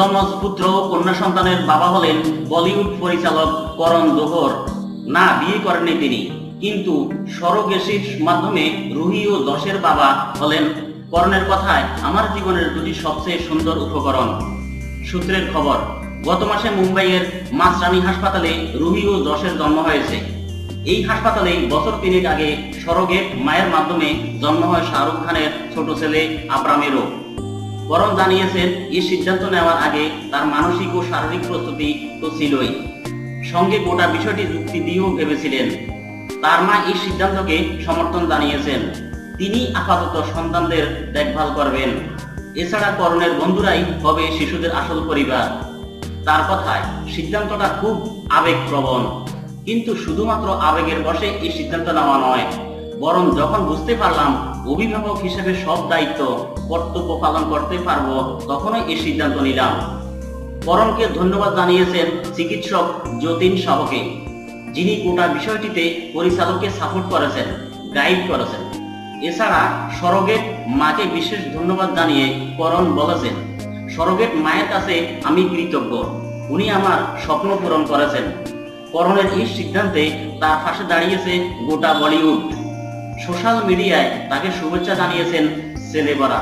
জমজ পুত্র ও কন্যা সন্তানের বাবা হলেন বলিউড পরিচালক করণ জোহর না, বিয়ে করেননি তিনি। কিন্তু সরগেশির মাধ্যমে রুহি ও দশের বাবা হলেন করণের কথায় আমার জীবনের দুটি সবচেয়ে সুন্দর উপকরণ। সূত্রের খবর, গত মাসে মুম্বাইয়ের মাসরানি হাসপাতালে রুহি ও দশের জন্ম হয়েছে। এই হাসপাতালে বছর তিনেক আগে সরগেট মায়ের মাধ্যমে জন্ম হয় শাহরুখ খানের ছোট ছেলে আব্রামেরও। করণ জানিয়েছেন এই সিদ্ধান্ত নেওয়ার আগে তার মানসিক ও শারীরিক প্রস্তুতি তো ছিলই। সঙ্গে গোটা বিষয়টি যুক্তি দিয়েও ভেবেছিলেন। তার মা এই সিদ্ধান্তকে সমর্থন জানিয়েছেন। তিনি আপাতত সন্তানদের দেখভাল করবেন। এছাড়া করণের বন্ধুরাই হবে শিশুদের আসল পরিবার। তার কথায়, সিদ্ধান্তটা খুব আবেগপ্রবণ। কিন্তু শুধুমাত্র আবেগের বসে এই সিদ্ধান্ত নেওয়া নয়। বরং যখন বুঝতে পারলাম অভিভাবক হিসেবে সব দায়িত্ব কর্তব্য পালন করতে পারব, তখনই এই সিদ্ধান্ত নিলাম। করণকে ধন্যবাদ জানিয়েছেন চিকিৎসক যতীন সাহকে, যিনি গোটা বিষয়টিতে পরিচালককে সাপোর্ট করেছেন গাইড করেছেন। এছাড়া সরগেট মাকে বিশেষ ধন্যবাদ জানিয়ে করণ বলেছেন সরগেট মায়ের কাছে আমি কৃতজ্ঞ, উনি আমার স্বপ্ন পূরণ করেছেন। করণের এই সিদ্ধান্তে তার পাশে দাঁড়িয়েছে গোটা বলিউড। সোশ্যাল মিডিয়ায় তাকে শুভেচ্ছা জানিয়েছেন সেলেবরা।